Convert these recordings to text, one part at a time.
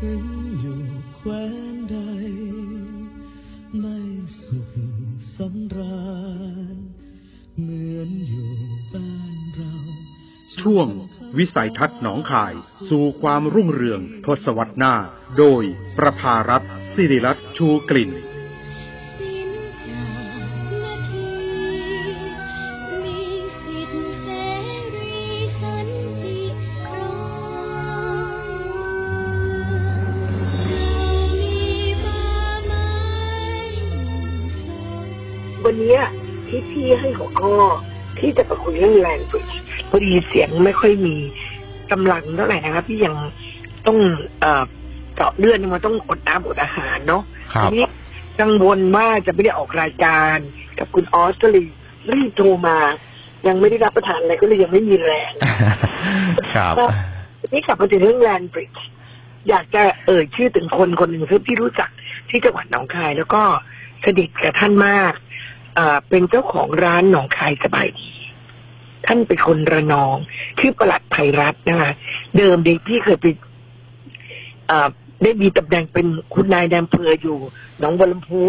ถึงอยู่แคว้นใด ไม่สุขสำราญเหมือนอยู่บ้านเรา ช่วงวิสัยทัศน์หนองคาย สู่ความรุ่งเรืองทศวรรษหน้า โดยประภารัตสิริรัตน์ชูกลิ่น วันเนี้ยที่พี่ให้หัวข้อที่จะมาคุยเรื่องแลนด์บริดจ์พอดีเสียงไม่ค่อยมีกำลังเท่าไหร่นะครับพี่ยังต้องเอ่อเจาะเลือดมันต้องอดน้ำอดอาหารเนาะครับทีนี้กังวลว่าจะไม่ได้ออกรายการ กับคุณออสก็เลยรีบโทรมา ยังไม่ได้รับประทานอะไรก็เลยยังไม่มีแรงครับทีนี้กลับมาถึงเรื่องแลนด์บริดจ์อยากจะเอ่ยชื่อถึงคนคนหนึ่งซึ่งพี่รู้จักที่จังหวัดหนองคาย แล้วก็สนิทกับท่านมากเอ่อเป็นเจ้าของร้านหนองคายสบายดี ท่านเป็นคนระนอง ชื่อประหลัดไพรัตน์นะคะเดิมเด็กพี่เคยไปอ่อได้มีตำแหน่งเป็นคุณนายแดมเพออยู่หนองบัวลำพู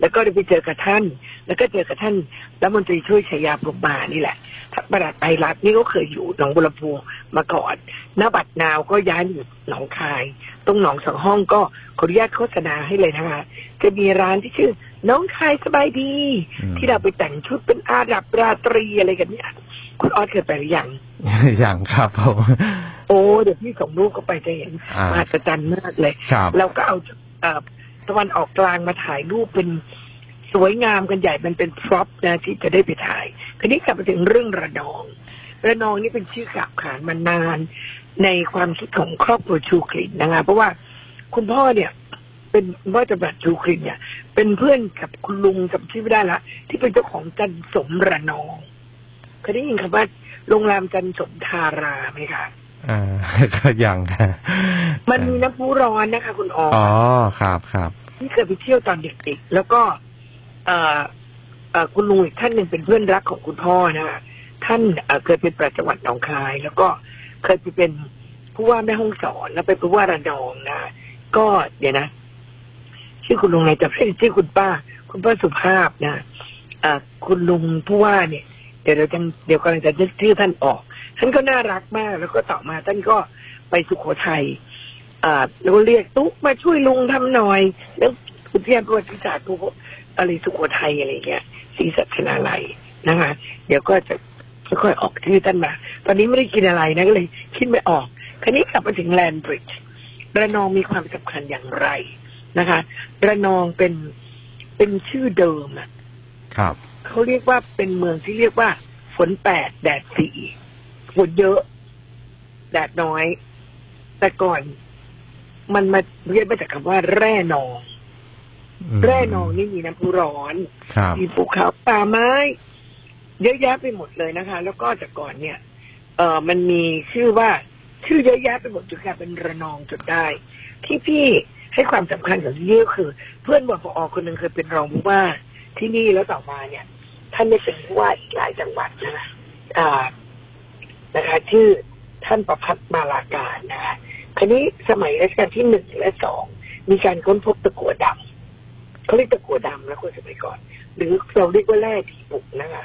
แล้วก็ได้ไปเจอกับท่าน แล้วก็เจอกับท่านรัฐมนตรีช่วยชายาพรหมานี่แหละท่านประหลัดไพรัตน์นี่ก็เคยอยู่หนองบัวลำพูมาก่อนณบัดนาวก็ย้ายมาอยู่หนองคาย ตรงหนองสองห้องก็ขออนุญาตโฆษณาให้เลยนะคะจะมีร้านที่ชื่อ น้องคายสบายดีอืมที่เราไปแต่งชุดเป็นอาดับราตรีอะไรกันเนี่ยคุณออสเคยไปหรือยังอย่างครับผมโอ้เดี๋ยวพี่ส่งรูปเข้าไปจะเห็นอ่ามหัศจรรย์มากเลยครับเราก็เอาเอ่อ ตะวันออกกลางมาถ่ายรูปเป็นสวยงามกันใหญ่มันเป็นพร็อพนะที่จะได้ไปถ่ายคราวนี้กลับมาถึงเรื่องระนอง ระนองนี่เป็นชื่อขับขานมานานในความคิดของครอบครัวชูคลินนะคะเพราะว่าคุณพ่อเนี่ยเป็นว่าจะแบบชูคลินเนี่ย เป็นเพื่อนกับคุณลุงจำชื่อไม่ได้ละ ที่เป็นเจ้าของจันสมระนองเคยได้ยินคำว่าโรงแรมจันสมทาราไหมคะ อ่าก็ยังค่ะ มันมีน้ำพุร้อนนะคะ คุณอออ๋อครับครับที่เคยไปเที่ยวตอนเด็กๆ แล้วก็ เอ่อเอ่อคุณลุงอีกท่านหนึ่งเป็นเพื่อนรักของคุณพ่อนะคะท่านเอ่อเคยเป็นประจังหวัดหนองคาย แล้วก็เคยไปเป็นผู้ว่าแม่ฮ่องสอนแล้วไปผู้ว่าระนองนะก็เดี๋ยวนะชื่อคุณลุงไงจำไม่ได้ชื่อคุณป้า คุณป้าสุภาพนะเอ่อคุณลุงผู้ว่าเนี่ย เดี๋ยวเราจะเดี๋ยวกำลังจะนึกชื่อท่านออก ท่านก็น่ารักมากแล้วก็ต่อมาท่านก็ไปสุโขทัยอ่าแล้วก็เรียกตุ๊กมาช่วยลุงทำหน่อย แล้วอุทยานประวัติศาสตร์ภูอะไรสุโขทัยอะไรเงี้ยศรีสัชนาลัยนะคะ เดี๋ยวก็จะค่อยๆออกชื่อท่านมา ตอนนี้ไม่ได้กินอะไรนะก็เลยคิดไม่ออก คราวนี้กลับมาถึงแลนบริดจ์ระนองมีความสำคัญอย่างไรนะคะ ระนองเป็นเป็นชื่อเดิมอะครับเขาเรียกว่าเป็นเมืองที่เรียกว่าฝนแปดแดดสี่ ฝนเยอะ แดดน้อย แต่ก่อน มันมาเรียกมาจากคำว่าแร่นองมแร่นองนี่มีน้ำพุร้อนครับมีภูเขาป่าไม้ เยอะแยะไปหมดเลยนะคะ แล้วก็แต่ก่อนเนี่ย เออมันมีชื่อว่าชื่อเยอะแยะไปหมดจนกลายเป็นระนองจนได้ ที่พี่ให้ความสำคัญกับที่นี่ก็คือ เพื่อนบปอคนหนึ่งเคยเป็นรองผู้ว่าที่นี่แล้วต่อมาเนี่ยท่านได้เป็นผู้ว่าอีกหลายจังหวัดนะคะอ่า นะคะ ชื่อท่านประพัฒน์มาลาการนะคะคราวนี้สมัยรัชกาลที่หนึ่งและสองมีการค้นพบตะกั่วดำเขาเรียกตะกั่วดำแล้วคนสมัยก่อน หรือเราเรียกว่าแร่ผีบุกนะคะ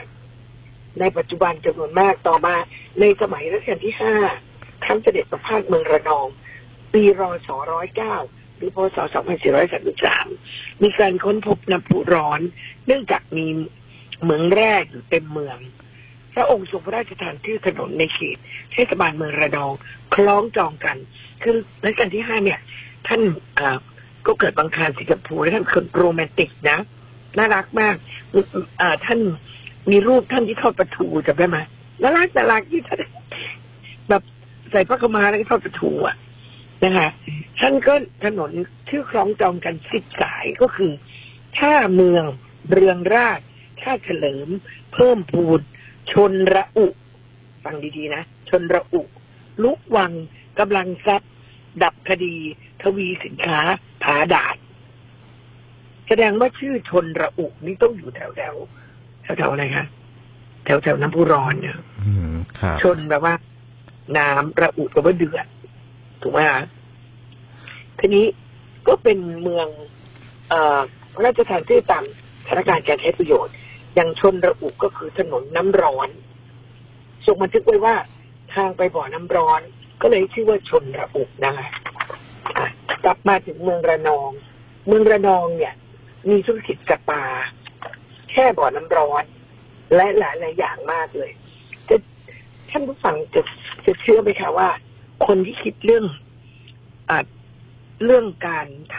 ในปัจจุบันจำนวนมากต่อมาในสมัยรัชกาลที่ห้าท่านเสด็จประพาสเมืองระนอง ปีรศร้อยเก้าหรือพศสองพันสี่ร้อยสามสิบสามมีการค้นพบน้ำพุร้อน เนื่องจากมีเหมืองแร่อยู่เต็มเมือง พระองค์ทรงพระราชทานชื่อถนนในเขตเทศบาลเมืองระนอง คล้องจองกัน คือรัชกาลที่ห้าเนี่ย ท่านก็เกิดบางคารสิงคโปร์และท่านคนโรแมนติกนะ น่ารักมากท่านมีรูปท่านที่ทอดปลาทูจำได้ไหมน่ารักน่ารักที่ท่านแบบใส่ผ้าขาวมาแล้วก็ทอดปลาทูอะนะคะท่านก็ถนนชื่อคล้องจองกันสิบสายก็คือท่าเมืองเรืองราชท่าเฉลิม เพิ่มพูน ชนระอุ ฟังดีๆนะ ชนระอุ ลุกวังกำลังทรัพย์ ดับคดี ทวีสินค้า ผาดาด แสดงว่าชื่อชนระอุนี่ต้องอยู่แถวแถวแถวแถวๆอะไรคะแถวแถวๆน้ำพุร้อนเนี่ยอืมครับชนแบบว่า น้ำระอุแปลว่าเดือดถูกไหมคะททีนี้ก็เป็นเมือง เอ่อพระราชทานชื่อตามสถานการณ์การใช้ประโยชน์อ ย่างชนระอุกก็คือถนนน้ำร้อนทรงบันทึกไว้ว่าทางไปบ่อน้ำร้อน ก็เลยชื่อว่าชนระอุนะคะกลับมาถึงเมืองระนอง เมืองระนองเนี่ย มีธุรกิจสปา แค่บ่อน้ำร้อน และหลายหลายอย่างมากเลยจะท่านผู้ฟังจะจะเชื่อไหมคะว่า คนที่คิดเรื่องอเรื่องการท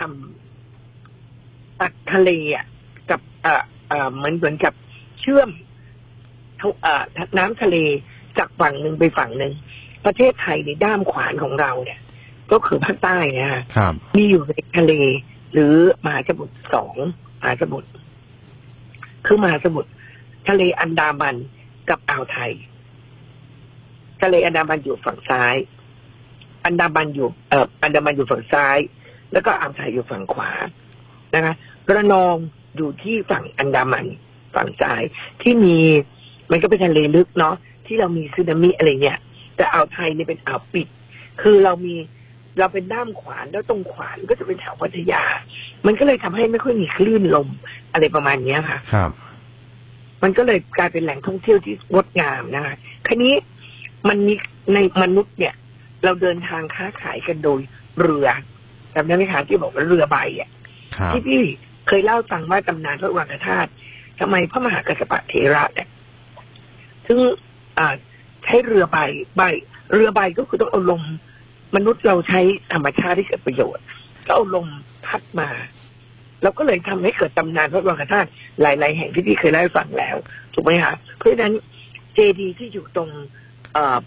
ำตัดทะเลอะกับเอ่อเอ่อเหมือนเหมือนกับ เชื่อมทะเอ่อน้ำทะเลจากฝั่งหนึ่งไปฝั่งหนึ่งประเทศไทยในด้ามขวานของเราเนี่ย ก็คือภาคใต้นะฮะครับมีอยู่ในทะเล หรือมหาสมุทรสองมหาสมุทรคือมหาสมุทรทะเลอันดามันกับอ่าวไทย ทะเลอันดามันอยู่ฝั่งซ้าย อันดามันอยู่เอ่ออันดามันอยู่ฝั่งซ้าย แล้วก็อ่าวไทยอยู่ฝั่งขวานะคะระนองอยู่ที่ฝั่งอันดามัน ฝั่งซ้าย ที่มีมันก็เป็นทะเลลึกเนาะที่เรามีสึนามิอะไรเงี้ยแต่อ่าวไทยเนี่ยเป็นอ่าวปิด คือเรามีเราเป็นด้ามขวานแล้วตรงขวานก็จะเป็นแถวพัทยา มันก็เลยทำให้ไม่ค่อยมีคลื่นลมอะไรประมาณเนี้ยค่ะ ครับ มันก็เลยกลายเป็นแหล่งท่องเที่ยวที่งดงามนะคะคันนี้มันมีในมนุษย์เนี่ย เราเดินทางค้าขายกันโดยเรือจำได้ไหมคะที่บอกว่าเรือใบอะครับที่พี่เคยเล่าให้ฟังว่าตำนานพระอุรังคธาตุ ทำไมพระมหากัสสปะเทระเนี่ยซึ่งอ่าใช้เรือใบใบ เรือใบก็คือต้องเอาลมมนุษย์เราใช้ธรรมชาติที่เกิดประโยชน์ ก็เอาลมพัดมาเราก็เลยทำให้เกิดตำนานพระอุรังคธาตุหลาย ๆ แห่งที่พี่เคยเล่าให้ฟังแล้ว ถูกไหมคะเพราะฉะนั้นเจดีย์ที่อยู่ตรงเอ่อ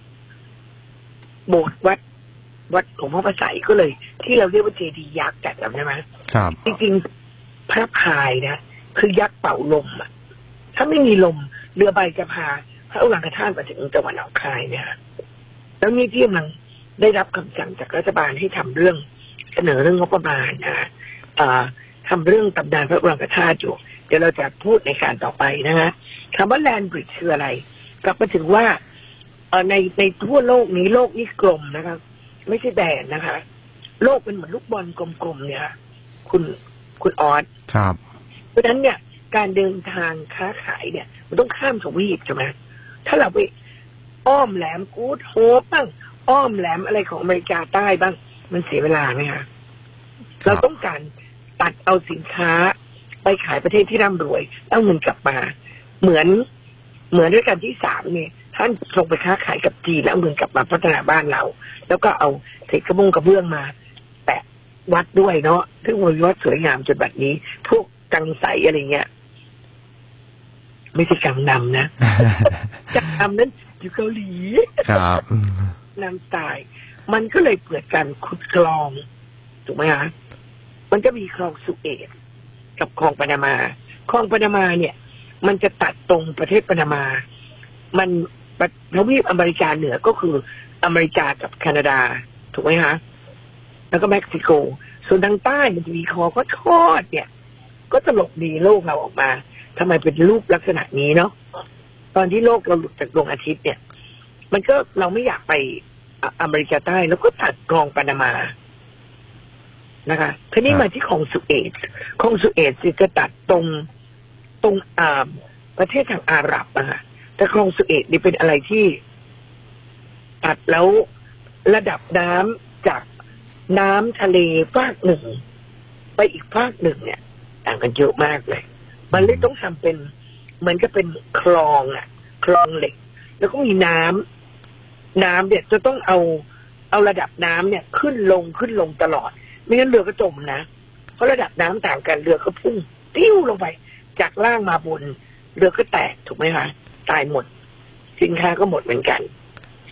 โบสถ์วัดวัดหลวงพ่อพระไสยก็เลย ที่เราเรียกว่าเจดีย์ยักษ์จัดจำได้ไหมครับจริงๆพระพายนะ คือยักษ์เป่าลมอะถ้าไม่มีลมเรือใบจะพาพระอุรังคธาตุมาถึงจังหวัดหนองคายเนี่ยค่ะแล้วนี่ที่กำลังได้รับคำสั่งจากรัฐบาลให้ทำเรื่องเสนอเรื่องงบประมาณนะเอ่อทำเรื่องตำนานพระอุรังคธาตุอยู่ เดี๋ยวเราจะพูดในการต่อไปนะฮะคำว่าแลนบริดจ์คืออะไรกลับมาถึงว่าในในทั่วโลกนี้โลกนี้กลมนะคะไม่ใช่แบนนะคะ โลกเป็นเหมือนลูกบอลกลมๆเนี่ยค่ะคุณคุณออสครับ ราะฉะนั้นเนี่ยการเดินทางค้าขายเนี่ย มันต้องข้ามทวีปใช่ไหมถ้าเราไปอ้อมแหลมกูดโฮปบ้างอ้อมแหลมอะไรของอเมริกาใต้บ้าง มันเสียเวลาไหมคะเราต้องการตัดเอาสินค้า ไปขายประเทศที่ร่ำรวยเอาเงินกลับมา เหมือนเหมือนด้วยกันที่สามเนี่ยท่านลงไปค้าขายกับจีนแล้วเอาเงินกลับมาพัฒนาบ้านเรา แล้วก็เอาเศษกระบุงกระเบื้องมา แปะวัดด้วยเนาะซึ่งวัดสวยงามจนแบบนี้ พวก กังใสอะไรเงี้ย ไม่ใช่กังนำนะกังนำนั้นอยู่เกาหลีครับอืมนำตาย มันก็เลยเกิดการขุดคลอง ถูกไหมคะมันก็มีคลองสุเอตกับคลองปานามา คลองปานามาเนี่ย มันจะตัดตรงประเทศปานามา มันประทวีปอเมริกาเหนือก็คืออเมริกากับแคนาดา ถูกไหมคะแล้วก็เม็กซิโก ส่วนทางใต้มันจะมีคอก็ทอดเนี่ย ก็ตลกดีโลกเราออกมาทำไมเป็นรูปลักษณะนี้เนาะตอนที่โลกเราหลุดจากดวงอาทิตย์เนี่ย มันก็เราไม่อยากไปอเมริกาใต้แล้วก็ตัดคลองปานามานะคะทีนี้มาที่คลองสุเอตคลองสุเอตสิจะตัดตรงตรงอ่าประเทศทางอาหรับอะค่ะแต่คลองสุเอตนี่เป็นอะไรที่ตัดแล้วระดับน้ำจากน้ำทะเลภาคหนึ่ง ไปอีกภาคหนึ่งเนี่ย ต่างกันเยอะมากเลย มันเลยต้องทำเป็นเหมือนกับเป็นคลองอะคลองเหล็ก แล้วก็มีน้ำน้ำเนี่ยจะต้องเอาเอาระดับน้ำเนี่ย ขึ้นลงขึ้นลงตลอด ไม่งั้นเรือก็จมนะเพราะระดับน้ำต่างกันเรือก็พุ่งติ้วลงไป จากล่างมาบน เรือก็แตกถูกไหมคะตายหมด สินค้าก็หมดเหมือนกัน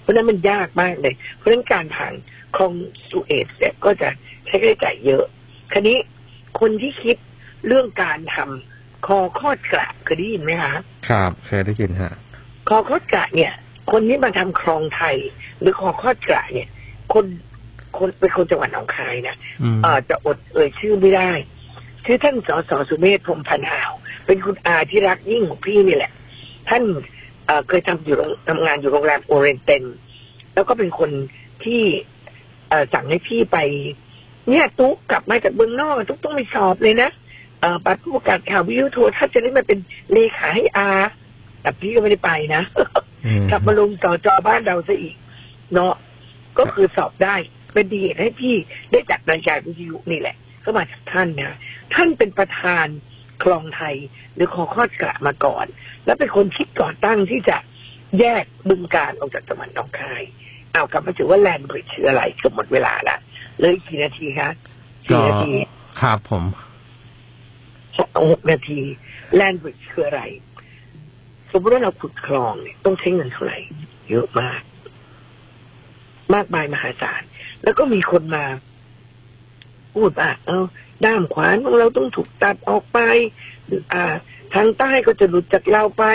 เพราะฉะนั้นมันยากมากเลย เพราะฉะนั้นการผ่านคลองสุเอตเนี่ยก็จะใช้ค่าใช้จ่ายเยอะ คราวนี้คนที่คิด เรื่องการทำคอคอดกระเคยได้ยินไหมคะครับเคยได้ยินฮะคอคอดกระเนี่ย คนที่มาทำคลองไทย หรือคอคอดกระเนี่ย คนคนเป็นคนจังหวัดหนองคายนะอืมเออจะอดเอ่ยชื่อไม่ได้ ชื่อท่านสสสุเมธพรหมพันธ์หาว เป็นคุณอาที่รักยิ่งของพี่นี่แหละ ท่านเอ่อเคยทำอยู่โรงทำงานอยู่โรงแรมโอเรนเตนแล้วก็เป็นคนที่เอ่อสั่งให้พี่ไป เนี่ยตุ๊กกลับมาจากเมืองนอกตุ๊กต้องไปสอบเลยนะเอ่อ ปัดผู้ประกาศข่าววิทยุโทรทัศน์จะได้มาเป็นเลขาให้อาแต่พี่ก็ไม่ได้ไปนะอืมกลับมาลงต่อจอบ้านเราซะอีก เนาะก็คือสอบได้เป็นดีเหตุให้พี่ได้จัดรายการวิทยุนี่แหละ ก็มาจากท่านนะท่านเป็นประธานคลองไทย หรือคอคอดกระมาก่อน แล้วเป็นคนคิดก่อตั้งที่จะแยกบึงการออกจากจังหวัดหนองคายเอากลับมาถึงว่าแลนด์บริดจ์คืออะไรเกือบหมดเวลาละเหลยกี่นาทีคะก็สี่นาทีครับผม หกหกนาที แลนด์บริดจ์คืออะไร สมมติว่าเราขุดคลองเนี่ยต้องใช้เงินเท่าไหร่ เยอะมาก มากมายมหาศาล แล้วก็มีคนมา พูดว่าเออด้ามขวานของเราต้องถูกตัดออกไป อ่า ทางใต้ก็จะหลุดจากเราไป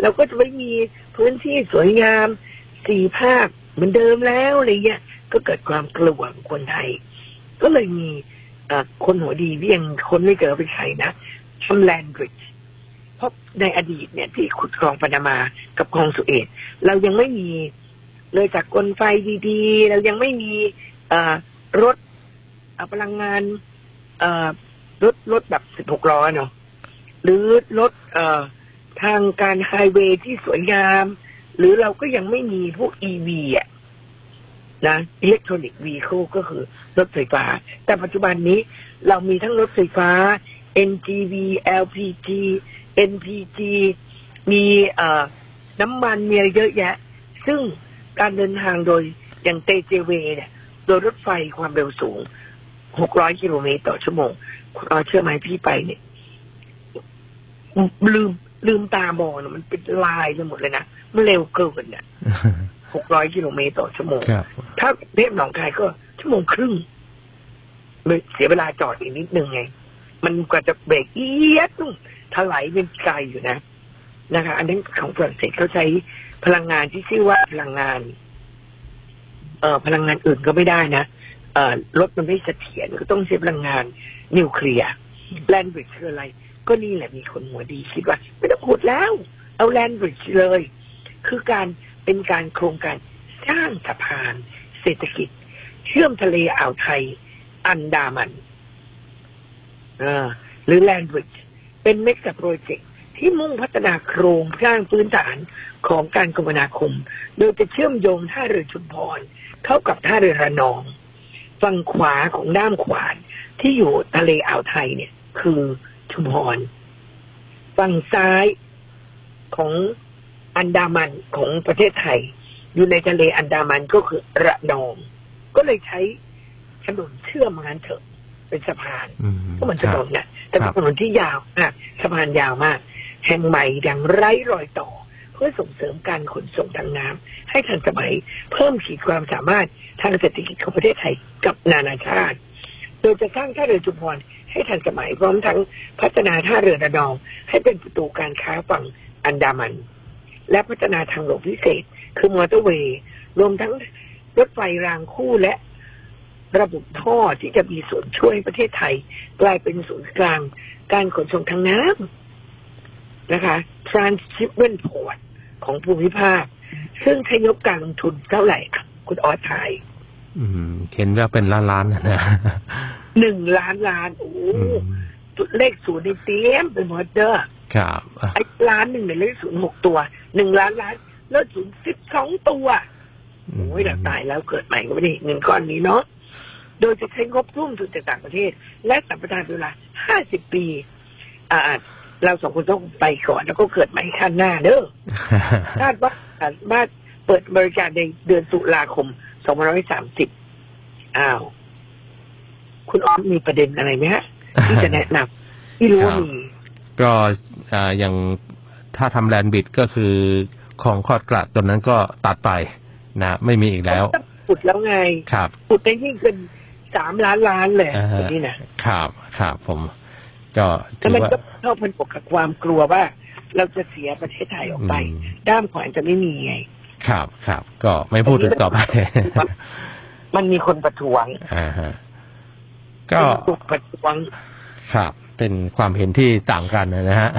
เราก็จะไม่มีพื้นที่สวยงามสี่ภาคเหมือนเดิมแล้วอะไรเงี้ย ก็เกิดความกลัวของคนไทย ก็เลยมี คนหัวดีที่ยังคนไม่เจอเป็นใครนะทำแลนบริดจ์เพราะในอดีตเนี่ยที่ขุดคลองปานามากับคลองสุเอตเรายังไม่มีเลยจากกลไฟดีๆ เรายังไม่มีรถพลังงานรถรถแบบสิบหกล้อเนาะหรือรถทางการไฮเวย์ที่สวยงาม หรือเราก็ยังไม่มีพวกอีวีอะ นะอิเล็กทรอนิกส์วีโคก็คือรถไฟฟ้า แต่ปัจจุบันนี้เรามีทั้งรถไฟฟ้า NGV LPG NPG มีเอ่อน้ำมันมีอะไรเยอะแยะ ซึ่งการเดินทางโดยอย่างเตเจเวเนี่ยโดยรถไฟความเร็วสูง 600 กิโลเมตรต่อชั่วโมงเอาเชื่อไหมพี่ไปเนี่ยลืมลืมตามองมันเป็นลายไปหมดเลยนะ มันเร็วเกิน เนี่ย600กิโลเมตรต่อชั่วโมงครับถ้าเทพหนองคายก็ชั่วโมงครึ่งเลยเสียเวลาจอดอีกนิดนึงไง มันกว่าจะเบรกเอียดนุ่มถลายเป็นไกลอยู่นะ นะคะ อันนั้นของฝรั่งเศสเขาใช้พลังงานที่ชื่อว่าพลังงาน เอ่อพลังงานอื่นก็ไม่ได้นะเอ่อรถมันไม่เสถียรก็ต้องใช้พลังงานนิวเคลียร์แลนบริดจ์คืออะไร ก็นี่แหละมีคนหัวดีคิดว่าไม่ต้องขุดแล้ว เอาแลนบริดจ์เลย คือการ เป็นการโครงการสร้างสะพาน เศรษฐกิจ เชื่อมทะเลอ่าวไทย อันดามันหรือแลนบริดจ์เป็นเมกะโปรเจกต์ที่มุ่งพัฒนาโครงสร้างพื้นฐานของการคมนาคม โดยจะเชื่อมโยงท่าเรือชุมพรเข้ากับท่าเรือระนอง ฝั่งขวาของด้ามขวานที่อยู่ทะเลอ่าวไทยเนี่ย คือชุมพร ฝั่งซ้ายของ อันดามันของประเทศไทย อยู่ในทะเลอันดามันก็คือระนอง ก็เลยใช้ถนนเชื่อมงั้นเถอะ เป็นสะพานอืมก็เหมือนคถรับนนเนี่ยแต่เป็นถนนที่ยาวอะสะพานยาวมาก แห่งใหม่ดังไร้รอยต่อ เพื่อส่งเสริมการขนส่งทางน้ำให้ทันสมัยเพิ่มขีดความสามารถทางเศรษฐกิจของประเทศไทยกับนานาชาติโดยจะสร้างท่าเรือจุมพรให้ทันสมัยพร้อมทั้งพัฒนาท่าเรือระนอง ให้เป็นประตูการค้าฝั่งอันดามัน และพัฒนาทางหลวงพิเศษ คือมอเตอร์เวย์รวมทั้งรถไฟรางคู่และระบบท่อที่จะมีส่วนช่วยให้ประเทศไทย กลายเป็นศูนย์กลาง การขนส่งทางน้ำนะคะ Transshipment Port ของภูมิภาค ซึ่งใช้งบการลงทุนเท่าไหร่ครับคุณออสไทยอืมเห็นว่าเป็นล้านล้านๆนะหนึ่งล้านล้าน โอ้อืมเลขศูนย์ในเต็มไปหมดเด้อ ครับไอ้ล้านหนึ่งเนี่ยเลขศูนย์หกตัวหนึ่งล้านล้านแล้วศูนย์สิบสองตัวโอ้ยเราตายแล้วเกิดใหม่ก็ไม่ได้เงินก้อนนี้เนาะโดยจะใช้งบร่วมทุนจากต่างประเทศ และสัมปทานเป็นเวลาห้าสิบปี อ่า เราสองคนต้องไปก่อนแล้วก็เกิดใหม่ขั้นหน้าเด้อคาดว่าสามารถเปิดบริการในเดือนตุลาคม2530อ้าว คุณออมมีประเด็นอะไรไหมฮะที่จะแนะนำที่รู้ว่ามีก็ อ่าอย่างถ้าทำแลนด์บิดก็คือของคอดกระตัวนั้นก็ตัดไปนะไม่มีอีกแล้วต้องขุดแล้วไงครับขุดได้ยิ่งเป็นสามล้านล้านเลยอ่าฮะคนนี้นะครับครับผมก็แล้ถืวอมันว่าก็เข้าพันปกกับความกลัวว่า เราจะเสียประเทศไทยออกไปอืมด้ามขวานจะไม่มีไง ครับครับก็ไม่พูดถึงต่อไปมันมีคนประท้วงอ่าฮะก็ถูกประท้วงครับ เป็นความเห็นที่ต่างกันนะฮะ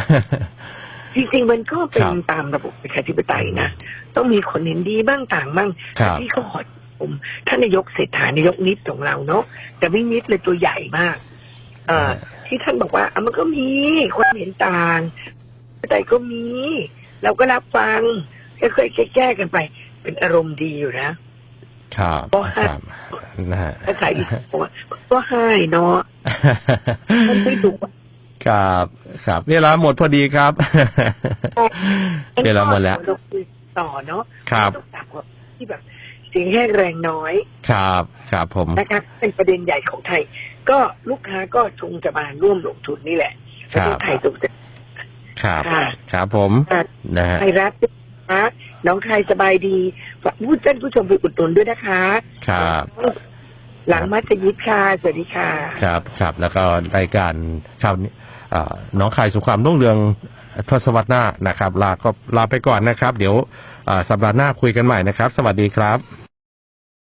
จริงๆมันก็เป็คนรับตามระบบประชาธิปไตยนะ ต้องมีคนเห็นดีบ้างต่างบ้างครับแต่ที่เขาขอมท่านนายกเศรษฐานายกนิดของเราเนาะแต่ไม่นิดเลยตัวใหญ่มาก เอ่อที่ท่านบอกว่าอะมันก็มีความเห็นต่างแต่ก็มี เราก็รับฟังค่อยๆแก้ๆกันไป เป็นอารมณ์ดีอยู่นะ ครับก็ให้ครับนะฮะถ้าใครอีกบอกว่าก็ให้เนาะมันไม่ถูกครับครับเวลาหมดพอดีครับเวลาหมดแล้วเราคุยต่อเนาะครับต้องตับกับที่แบบเสียงแห้งแรงน้อย ครับ ครับผมนะคะเป็นประเด็นใหญ่ของไทย ก็ลูกค้าก็คงจะมาร่วมลงทุนนี่แหละประเทศไทยตรงจะครับค่ะครับผมนะฮะไทยรัฐนะคะ น้องใครสบายดีฝากผู้ท่านผู้ชมไปอุดหนุนด้วยนะคะ ครับ หลังมัสยิดค่ะสวัสดีค่ะ ครับครับ แล้วก็รายการชาวเอ่อน้องคายสุขความรุ่งเรืองทศวรรษหน้านะครับ ลาก็ลาไปก่อนนะครับ เดี๋ยวเอ่อสัปดาห์หน้าคุยกันใหม่นะครับ สวัสดีครับ